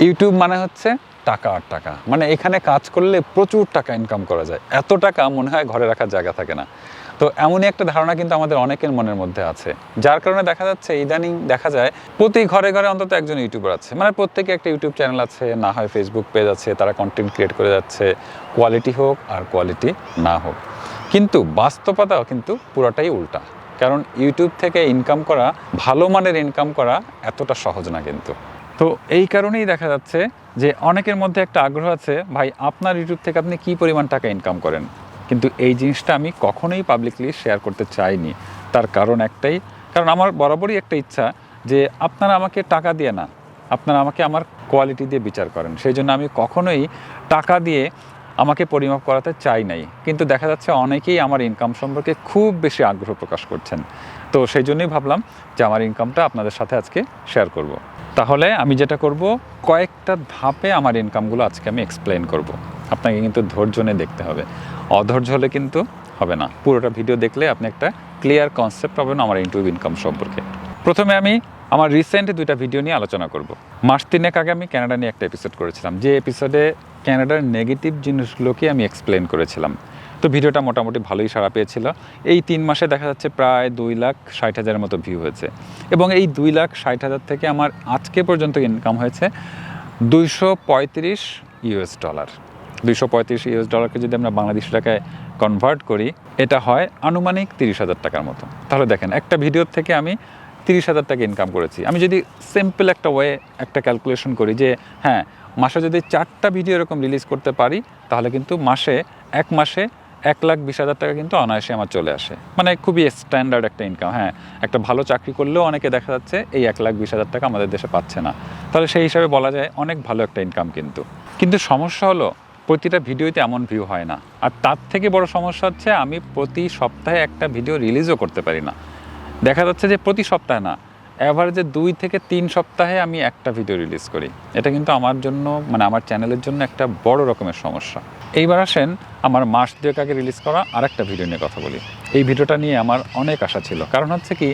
YouTube মানে হচ্ছে টাকা আর টাকা। মানে এখানে কাজ করলে প্রচুর টাকা ইনকাম করা যায়। এত টাকা মনে হয় ঘরে রাখার জায়গা থাকে না। তো এমনই একটা ধারণা কিন্তু আমাদের অনেকের মনের মধ্যে আছে। যার কারণে দেখা যাচ্ছে, ইদানিং দেখা যায় প্রতি ঘরে ঘরে অন্তত একজন ইউটিউবার আছে। মানে প্রত্যেকে একটা ইউটিউব চ্যানেল আছে, না হয় ফেসবুক পেজ আছে, তারা কন্টেন্ট ক্রিয়েট করে যাচ্ছে। কোয়ালিটি হোক আর কোয়ালিটি না হোক। কিন্তু বাস্তবতাও কিন্তু পুরোটাই উল্টা। কারণ ইউটিউব থেকে ইনকাম করা, ভালো মানের ইনকাম করা এতটা সহজ না কিন্তু। তো এই কারণেই দেখা যাচ্ছে যে অনেকের মধ্যে একটা আগ্রহ আছে, ভাই, আপনার ইউটিউব থেকে আপনি কি পরিমাণ টাকা ইনকাম করেন? কিন্তু এই জিনিসটা আমি কখনোই পাবলিকলি শেয়ার করতে চাইনি। তার কারণ একটাই, কারণ আমার বরাবরই একটা ইচ্ছা যে আপনারা আমাকে টাকা দিয়ে না, আপনারা আমাকে আমার কোয়ালিটি দিয়ে বিচার করেন। সেই জন্য আমি কখনোই টাকা দিয়ে আমাকে পরিমাপ করাতে চাই নাই। কিন্তু দেখা যাচ্ছে অনেকেই আমার ইনকাম সম্পর্কে খুব বেশি আগ্রহ প্রকাশ করছেন। তো সেই জন্যই ভাবলাম যে আমার ইনকামটা আপনাদের সাথে আজকে শেয়ার করব। তাহলে আমি যেটা করব, কয়েকটা ধাপে আমার ইনকামগুলো আজকে আমি এক্সপ্লেন করব। আপনাকে কিন্তু ধৈর্য নিয়ে দেখতে হবে। অধৈর্য হলে কিন্তু হবে না। পুরোটা ভিডিও দেখলে আপনি একটা ক্লিয়ার কনসেপ্ট পাবেন আমার ইউটিউব ইনকাম সম্পর্কে। প্রথমে আমি আমার রিসেন্ট দুইটা ভিডিও নিয়ে আলোচনা করব। মাস তিনেক আগে আমি ক্যানাডা নিয়ে একটা এপিসোড করেছিলাম। যে এপিসোডে ক্যানাডার নেগেটিভ জিনিসগুলোকে আমি এক্সপ্লেন করেছিলাম। তো ভিডিওটা মোটামুটি ভালোই সাড়া পেয়েছিল। এই তিন মাসে দেখা যাচ্ছে প্রায় দুই লাখ ষাট হাজারের মতো ভিউ হয়েছে। এবং এই দুই লাখ ষাট হাজার থেকে আমার আজকে পর্যন্ত ইনকাম হয়েছে দুইশো পঁয়ত্রিশ ইউএস ডলার দুইশো পঁয়ত্রিশ ইউএস ডলারকে যদি আমরা বাংলাদেশি টাকায় কনভার্ট করি, এটা হয় আনুমানিক তিরিশ হাজার টাকার মতো। তাহলে দেখেন, একটা ভিডিওর থেকে আমি তিরিশ হাজার টাকা ইনকাম করেছি। আমি যদি সিম্পল একটা ওয়ে একটা ক্যালকুলেশন করি যে হ্যাঁ মাসে যদি চারটা ভিডিও এরকম রিলিজ করতে পারি, তাহলে কিন্তু মাসে, এক মাসে এক লাখ বিশ হাজার টাকা কিন্তু অনায়াসে আমার চলে আসে। মানে খুবই স্ট্যান্ডার্ড একটা ইনকাম হ্যাঁ। একটা ভালো চাকরি করলেও অনেকে দেখা যাচ্ছে এই এক লাখ বিশ হাজার টাকা আমাদের দেশে পাচ্ছে না। তাহলে সেই হিসাবে বলা যায় অনেক ভালো একটা ইনকাম কিন্তু। কিন্তু সমস্যা হলো, প্রতিটা ভিডিওতে এমন ভিউ হয় না। আর তার থেকে বড় সমস্যা হচ্ছে আমি প্রতি সপ্তাহে একটা ভিডিও রিলিজও করতে পারি না। দেখা যাচ্ছে যে প্রতি সপ্তাহে না অ্যাভারেজে দুই থেকে তিন সপ্তাহে আমি একটা ভিডিও রিলিজ করি। এটা কিন্তু আমার জন্য মানে আমার চ্যানেলের জন্য একটা বড় রকমের সমস্যা। এইবার আসেন, আমার মাস দুয়েক আগে রিলিজ করা আর একটা ভিডিও নিয়ে কথা বলি। এই ভিডিওটা নিয়ে আমার অনেক আশা ছিল। কারণ হচ্ছে কি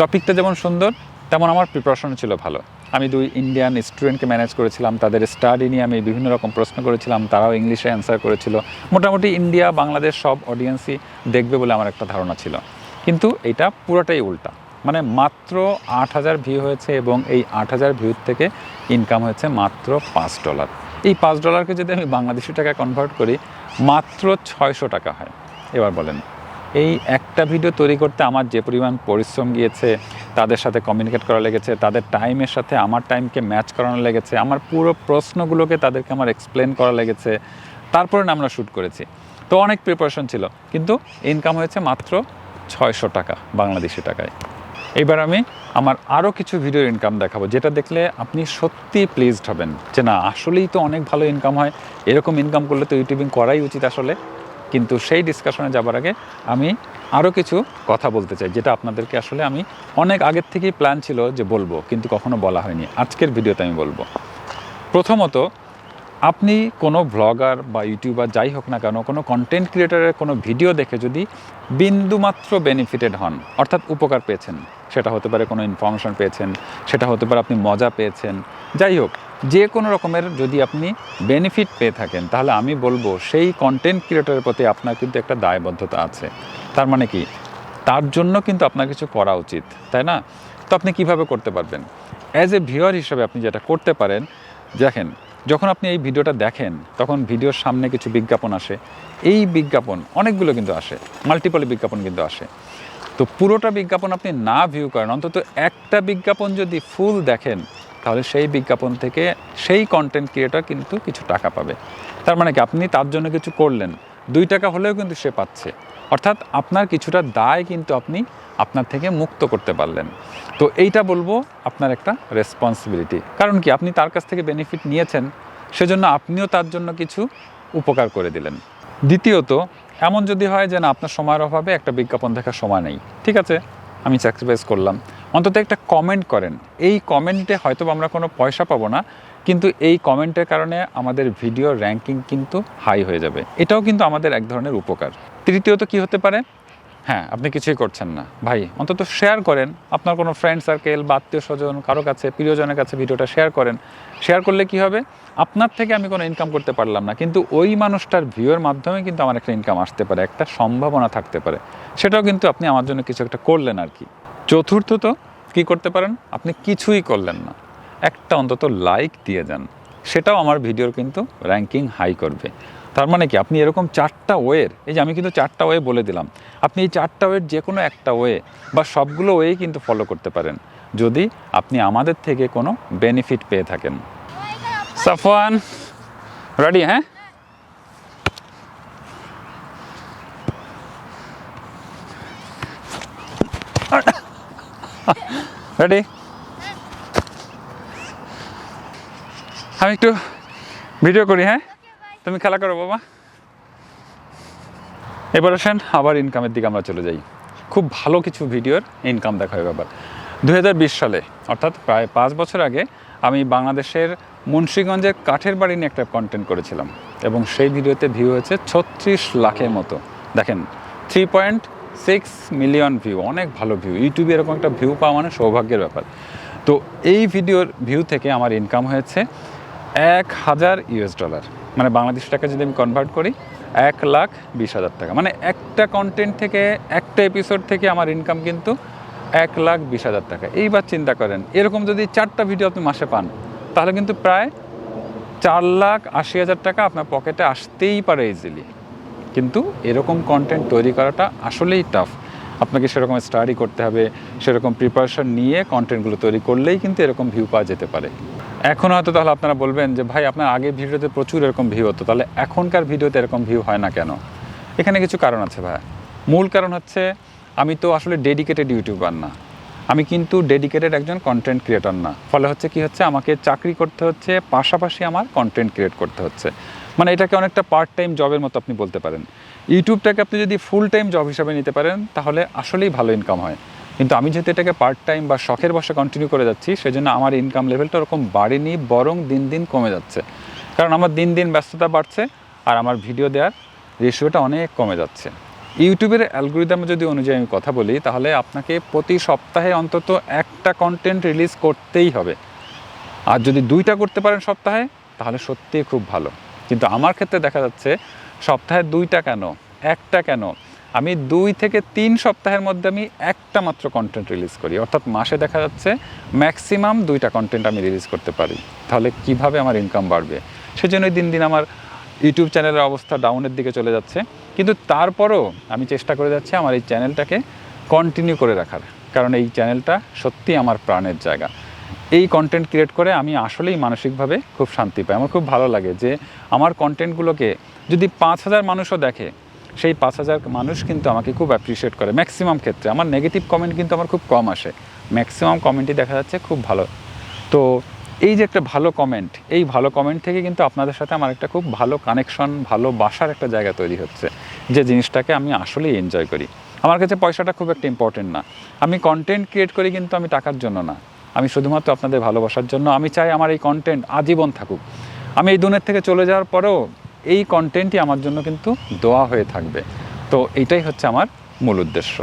টপিকটা যেমন সুন্দর, তেমন আমার প্রিপারেশন ছিল ভালো। আমি দুই ইন্ডিয়ান স্টুডেন্টকে ম্যানেজ করেছিলাম, তাদের স্টাডি নিয়ে আমি বিভিন্ন রকম প্রশ্ন করেছিলাম, তারাও ইংলিশে অ্যান্সার করেছিল। মোটামুটি ইন্ডিয়া বাংলাদেশ সব অডিয়েন্সই দেখবে বলে আমার একটা ধারণা ছিল। কিন্তু এটা পুরোটাই উল্টা। মানে মাত্র আট হাজার ভিউ হয়েছে এবং এই আট হাজার ভিউ থেকে ইনকাম হয়েছে মাত্র পাঁচ ডলার এই পাঁচ ডলারকে যদি আমি বাংলাদেশি টাকা কনভার্ট করি, মাত্র ছয়শো টাকা হয়। এবার বলেন, এই একটা ভিডিও তৈরি করতে আমার যে পরিমাণ পরিশ্রম গিয়েছে, তাদের সাথে কমিউনিকেট করা লেগেছে, তাদের টাইমের সাথে আমার টাইমকে ম্যাচ করানো লেগেছে, আমার পুরো প্রশ্নগুলোকে তাদেরকে আমার এক্সপ্লেন করা লেগেছে, তারপরে না আমরা শ্যুট করেছি। তো অনেক প্রিপারেশন ছিল, কিন্তু ইনকাম হয়েছে মাত্র ছয়শো টাকা বাংলাদেশি টাকায়। এবার আমি আমার আরও কিছু ভিডিওর ইনকাম দেখাবো, যেটা দেখলে আপনি সত্যি প্লিজড হবেন যে না, আসলেই তো অনেক ভালো ইনকাম হয়। এরকম ইনকাম করলে তো ইউটিউবিং করাই উচিত আসলে। কিন্তু সেই ডিসকাশনে যাবার আগে আমি আরও কিছু কথা বলতে চাই, যেটা আপনাদেরকে আসলে আমি অনেক আগের থেকেই প্ল্যান ছিল যে বলব, কিন্তু কখনো বলা হয়নি। আজকের ভিডিওতে আমি বলব। প্রথমত, আপনি কোনো ব্লগার বা ইউটিউবার যাই হোক না কেন, কোনো কন্টেন্ট ক্রিয়েটারের কোনো ভিডিও দেখে যদি বিন্দুমাত্র বেনিফিটেড হন, অর্থাৎ উপকার পেয়েছেন সেটা হতে পারে কোনো ইনফরমেশন পেয়েছেন, সেটা হতে পারে আপনি মজা পেয়েছেন। যাই হোক, যে কোনো রকমের যদি আপনি বেনিফিট পেয়ে থাকেন, তাহলে আমি বলব সেই কন্টেন্ট ক্রিয়েটারের প্রতি আপনার কিন্তু একটা দায়বদ্ধতা আছে। তার মানে কি? তার জন্য কিন্তু আপনার কিছু করা উচিত, তাই না? তো আপনি কীভাবে করতে পারবেন? অ্যাজ এ ভিউয়ার হিসেবে আপনি যেটা করতে পারেন, দেখেন, যখন আপনি এই ভিডিওটা দেখেন, তখন ভিডিওর সামনে কিছু বিজ্ঞাপন আসে। এই বিজ্ঞাপন, অনেকগুলো কিন্তু আসে। মাল্টিপল বিজ্ঞাপন কিন্তু আসে। তো পুরোটা বিজ্ঞাপন আপনি না ভিউ করেন, অন্তত একটা বিজ্ঞাপন যদি ফুল দেখেন, তাহলে সেই বিজ্ঞাপন থেকে সেই কন্টেন্ট ক্রিয়েটর কিন্তু কিছু টাকা পাবে। তার মানে কি, আপনি তার জন্য কিছু করলেন, দুই টাকা হলেও কিন্তু সে পাচ্ছে। অর্থাৎ আপনার কিছুটা দায় কিন্তু আপনি আপনার থেকে মুক্ত করতে পারলেন। তো এইটা বলব আপনার একটা রেসপন্সিবিলিটি কারণ কি, আপনি তার কাছ থেকে বেনিফিট নিয়েছেন, সেজন্য আপনিও তার জন্য কিছু উপকার করে দিলেন। দ্বিতীয়ত এমন যদি হয় যে, না, আপনার সময়ের অভাবে একটা বিজ্ঞাপন দেখার সময় নেই। ঠিক আছে, আমি স্যাক্রিফাইস করলাম। অন্তত একটা কমেন্ট করেন। এই কমেন্টে হয়তো আমরা কোনো পয়সা পাবো না, কিন্তু এই কমেন্টের কারণে আমাদের ভিডিও র্যাঙ্কিং কিন্তু হাই হয়ে যাবে। এটাও কিন্তু আমাদের এক ধরনের উপকার। তৃতীয়ত কি হতে পারে? হ্যাঁ আপনি কিছুই করছেন না। ভাই, অন্তত শেয়ার করেন। আপনার কোনো ফ্রেন্ড সার্কেল বা আত্মীয় স্বজন কারও কাছে, প্রিয়জনের কাছে ভিডিওটা শেয়ার করেন। শেয়ার করলে কি হবে? আপনার থেকে আমি কোনো ইনকাম করতে পারলাম না। কিন্তু ওই মানুষটার ভিউয়ের মাধ্যমে কিন্তু আমার একটা ইনকাম আসতে পারে, একটা সম্ভাবনা থাকতে পারে। সেটাও কিন্তু আপনি আমার জন্য কিছু একটা করলেন আর কি। চতুর্থত কি করতে পারেন? আপনি কিছুই করলেন না। একটা অন্তত লাইক দিয়ে যান। সেটাও আমার ভিডিওর কিন্তু র্যাঙ্কিং হাই করবে। তার মানে কি? আপনি এরকম চারটা ওয়ের, এই যে আমি কিন্তু চারটা ওয়ে বলে দিলাম, আপনি এই চারটা ওয়ের যে কোনো একটা ওয়ে বা সবগুলো ওয়েই কিন্তু ফলো করতে পারেন, যদি আপনি আমাদের থেকে কোনো বেনিফিট পেয়ে থাকেন। সাফওয়ান রেডি হ্যাঁ? রেডি আমি একটু ভিডিও করি হ্যাঁ? তুমি খেলা করো বাবা। এবার আসেন, আবার ইনকামের দিকে আমরা চলে যাই। খুব ভালো কিছু ভিডিওর ইনকাম দেখা হয় ব্যাপার। দু হাজার বিশ সালে, অর্থাৎ প্রায় পাঁচ বছর আগে, আমি বাংলাদেশের মুন্সীগঞ্জের কাঠের বাড়ি নিয়ে একটা কন্টেন্ট করেছিলাম। এবং সেই ভিডিওতে ভিউ হয়েছে ছত্রিশ লাখের মতো। দেখেন three point six million view অনেক ভালো ভিউ ইউটিউবে এরকম একটা ভিউ পাওয়া মানে সৌভাগ্যের ব্যাপার। তো এই ভিডিওর ভিউ থেকে আমার ইনকাম হয়েছে এক হাজার ইউএস ডলার মানে বাংলাদেশ টাকা যদি আমি কনভার্ট করি, এক লাখ বিশ হাজার টাকা। মানে একটা কন্টেন্ট থেকে একটা এপিসোড থেকে আমার ইনকাম কিন্তু এক লাখ বিশ হাজার টাকা। এইবার চিন্তা করেন, এরকম যদি চারটা ভিডিও আপনি মাসে পান, তাহলে কিন্তু প্রায় চার লাখ আশি হাজার টাকা আপনার পকেটে আসতেই পারে ইজিলি কিন্তু এরকম কন্টেন্ট তৈরি করাটা আসলেই টাফ আপনাকে সেরকম স্টাডি করতে হবে, সেরকম প্রিপারেশন নিয়ে কন্টেন্টগুলো তৈরি করলেই কিন্তু এরকম ভিউ পাওয়া যেতে পারে। এখন হয়তো তাহলে আপনারা বলবেন যে, ভাই, আপনার আগে ভিডিওতে প্রচুর এরকম ভিউ হতো, তাহলে এখনকার ভিডিওতে এরকম ভিউ হয় না কেন? এখানে কিছু কারণ আছে ভাই। মূল কারণ হচ্ছে, আমি তো আসলে ডেডিকেটেড ইউটিউবার না। আমি কিন্তু ডেডিকেটেড একজন কন্টেন্ট ক্রিয়েটর না। ফলে হচ্ছে কি হচ্ছে, আমাকে চাকরি করতে হচ্ছে, পাশাপাশি আমার কন্টেন্ট ক্রিয়েট করতে হচ্ছে। মানে এটাকে অনেকটা পার্ট টাইম জবের মতো আপনি বলতে পারেন। ইউটিউবটাকে আপনি যদি ফুল টাইম জব হিসাবে নিতে পারেন, তাহলে আসলেই ভালো ইনকাম হয়। কিন্তু আমি যেহেতু এটাকে পার্ট টাইম বা শখের বসে কন্টিনিউ করে যাচ্ছি, সেজন্য আমার ইনকাম লেভেলটা ওরকম বাড়েনি, বরং দিন দিন কমে যাচ্ছে। কারণ আমার দিন দিন ব্যস্ততা বাড়ছে আর আমার ভিডিও দেওয়ার রেশিওটা অনেক কমে যাচ্ছে। ইউটিউবের অ্যালগোরিদমে যদি অনুযায়ী আমি কথা বলি, তাহলে আপনাকে প্রতি সপ্তাহে অন্তত একটা কন্টেন্ট রিলিজ করতেই হবে। আর যদি দুইটা করতে পারেন সপ্তাহে, তাহলে সত্যিই খুব ভালো। কিন্তু আমার ক্ষেত্রে দেখা যাচ্ছে সপ্তাহে দুইটা কেন? একটা কেন? আমি দুই থেকে তিন সপ্তাহের মধ্যে আমি একটা মাত্র কন্টেন্ট রিলিজ করি। অর্থাৎ মাসে দেখা যাচ্ছে ম্যাক্সিমাম দুইটা কন্টেন্ট আমি রিলিজ করতে পারি। তাহলে কীভাবে আমার ইনকাম বাড়বে? সেজন্যই দিন দিন আমার ইউটিউব চ্যানেলের অবস্থা ডাউনের দিকে চলে যাচ্ছে। কিন্তু তারপরও আমি চেষ্টা করে যাচ্ছি আমার এই চ্যানেলটাকে কন্টিনিউ করে রাখার। কারণ এই চ্যানেলটা সত্যি আমার প্রাণের জায়গা। এই কন্টেন্ট ক্রিয়েট করে আমি আসলেই মানসিকভাবে খুব শান্তি পাই। আমার খুব ভালো লাগে যে আমার কন্টেন্টগুলোকে যদি পাঁচ হাজার মানুষও দেখে, সেই পাঁচ হাজার মানুষ কিন্তু আমাকে খুব অ্যাপ্রিসিয়েট করে ম্যাক্সিমাম ক্ষেত্রে। আমার নেগেটিভ কমেন্ট কিন্তু আমার খুব কম আসে। ম্যাক্সিমাম কমেন্টই দেখা যাচ্ছে খুব ভালো। তো এই যে একটা ভালো কমেন্ট এই ভালো কমেন্ট থেকে কিন্তু আপনাদের সাথে আমার একটা খুব ভালো কানেকশন ভালো বাসার একটা জায়গা তৈরি হচ্ছে। যে জিনিসটাকে আমি আসলেই এনজয় করি। আমার কাছে পয়সাটা খুব একটা ইম্পর্টেন্ট না। আমি কন্টেন্ট ক্রিয়েট করি কিন্তু আমি টাকার জন্য না। আমি শুধুমাত্র আপনাদের ভালোবাসার জন্য, আমি চাই আমার এই কন্টেন্ট আজীবন থাকুক। আমি এই দুনের থেকে চলে যাওয়ার পরেও এই কন্টেন্টই আমার জন্য কিন্তু দোয়া হয়ে থাকবে। তো এইটাই হচ্ছে আমার মূল উদ্দেশ্য।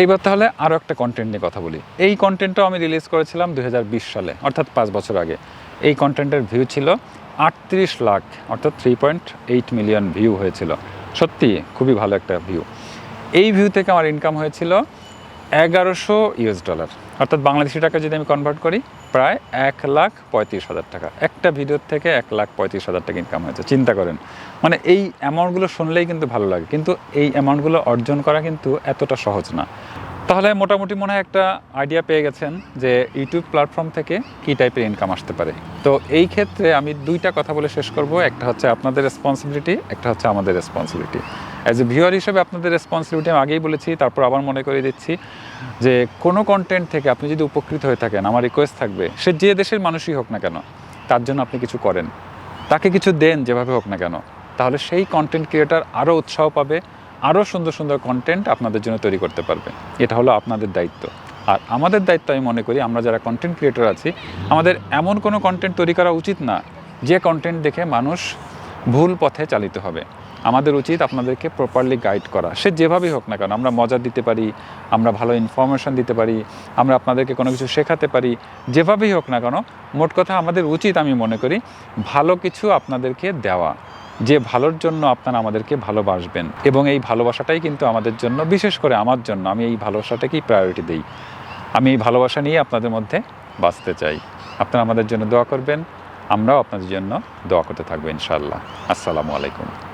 এইবার তাহলে আরও একটা কন্টেন্ট নিয়ে কথা বলি। এই কন্টেন্টটাও আমি রিলিজ করেছিলাম দু হাজার বিশ সালে, অর্থাৎ পাঁচ বছর আগে। এই কন্টেন্টের ভিউ ছিল আটত্রিশ লাখ, অর্থাৎ three point eight million view হয়েছিল। সত্যি খুবই ভালো একটা ভিউ এই ভিউ থেকে আমার ইনকাম হয়েছিল এগারোশো ইউএস ডলার অর্থাৎ বাংলাদেশি টাকা যদি আমি কনভার্ট করি, প্রায় এক লাখ পঁয়ত্রিশ হাজার টাকা। একটা ভিডিওর থেকে এক লাখ পঁয়ত্রিশ হাজার টাকা ইনকাম হয়েছে, চিন্তা করেন। মানে এই অ্যামাউন্টগুলো শুনলেই কিন্তু ভালো লাগে, কিন্তু এই অ্যামাউন্টগুলো অর্জন করা কিন্তু এতটা সহজ না। তাহলে মোটামুটি মনে হয় একটা আইডিয়া পেয়ে গেছেন যে ইউটিউব প্ল্যাটফর্ম থেকে কী টাইপের ইনকাম আসতে পারে। তো এই ক্ষেত্রে আমি দুইটা কথা বলে শেষ করব, একটা হচ্ছে আপনাদের রেসপন্সিবিলিটি একটা হচ্ছে আমাদের রেসপন্সিবিলিটি অ্যাজ এ ভিউয়ার হিসেবে আপনাদের রেসপন্সিবিলিটি আমি আগেই বলেছি, তারপর আবার মনে করে দিচ্ছি যে কোনো কন্টেন্ট থেকে আপনি যদি উপকৃত হয়ে থাকেন, আমার রিকোয়েস্ট থাকবে, সে যে দেশের মানুষই হোক না কেন, তার জন্য আপনি কিছু করেন। তাকে কিছু দেন যেভাবে হোক না কেন, তাহলে সেই কন্টেন্ট ক্রিয়েটার আরও উৎসাহ পাবে আরও সুন্দর সুন্দর কন্টেন্ট আপনাদের জন্য তৈরি করতে পারবে। এটা হলো আপনাদের দায়িত্ব। আর আমাদের দায়িত্ব আমি মনে করি, আমরা যারা কন্টেন্ট ক্রিয়েটর আছি, আমাদের এমন কোনো কন্টেন্ট তৈরি করা উচিত না, যে কন্টেন্ট দেখে মানুষ ভুল পথে চালিত হবে। আমাদের উচিত আপনাদেরকে প্রপারলি গাইড করা। সে যেভাবেই হোক না কেন, আমরা মজা দিতে পারি, আমরা ভালো ইনফরমেশন দিতে পারি, আমরা আপনাদেরকে কোনো কিছু শেখাতে পারি, যেভাবেই হোক না কেন, মোট কথা আমাদের উচিত আমি মনে করি ভালো কিছু আপনাদেরকে দেওয়া, যে ভালোর জন্য আপনারা আমাদেরকে ভালোবাসবেন। এবং এই ভালোবাসাটাই কিন্তু আমাদের জন্য, বিশেষ করে আমার জন্য, আমি এই ভালোবাসাটাকেই প্রায়োরিটি দিই। আমি এই ভালোবাসা নিয়ে আপনাদের মধ্যে বাঁচতে চাই। আপনারা আমাদের জন্য দোয়া করবেন, আমরাও আপনাদের জন্য দোয়া করতে থাকব ইনশাআল্লাহ। আসসালামু আলাইকুম।